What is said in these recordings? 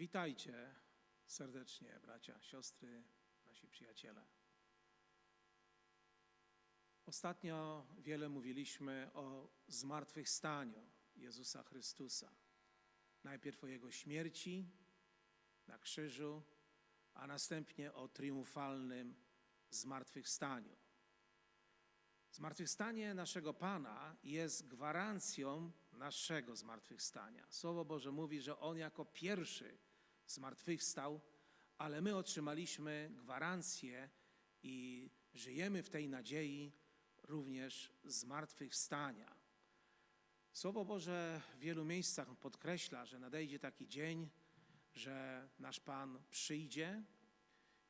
Witajcie serdecznie, bracia, siostry, nasi przyjaciele. Ostatnio wiele mówiliśmy o zmartwychwstaniu Jezusa Chrystusa. Najpierw o Jego śmierci na krzyżu, a następnie o triumfalnym zmartwychwstaniu. Zmartwychwstanie naszego Pana jest gwarancją naszego zmartwychwstania. Słowo Boże mówi, że On jako pierwszy zmartwychwstał, ale my otrzymaliśmy gwarancję i żyjemy w tej nadziei również zmartwychwstania. Słowo Boże w wielu miejscach podkreśla, że nadejdzie taki dzień, że nasz Pan przyjdzie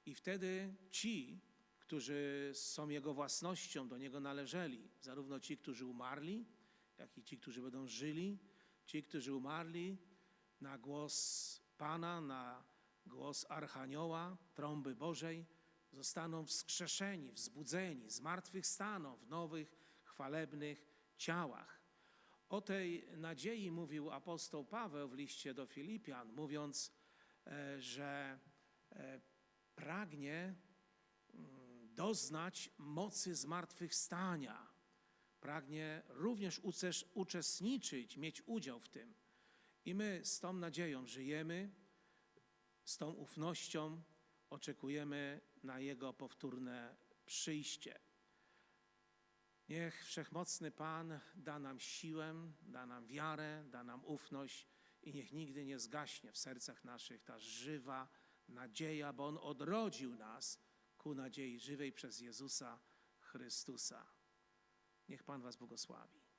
i wtedy ci, którzy są Jego własnością, do Niego należeli, zarówno ci, którzy umarli, jak i ci, którzy będą żyli, ci, którzy umarli na głos Pana, na głos Archanioła, trąby Bożej, zostaną wskrzeszeni, wzbudzeni, zmartwychwstaną w nowych, chwalebnych ciałach. O tej nadziei mówił apostoł Paweł w liście do Filipian, mówiąc, e, że e, pragnie mm, doznać mocy zmartwychwstania. Pragnie również uczestniczyć, mieć udział w tym. I my z tą nadzieją żyjemy, z tą ufnością oczekujemy na Jego powtórne przyjście. Niech Wszechmocny Pan da nam siłę, da nam wiarę, da nam ufność i niech nigdy nie zgaśnie w sercach naszych ta żywa nadzieja, bo On odrodził nas ku nadziei żywej przez Jezusa Chrystusa. Niech Pan Was błogosławi.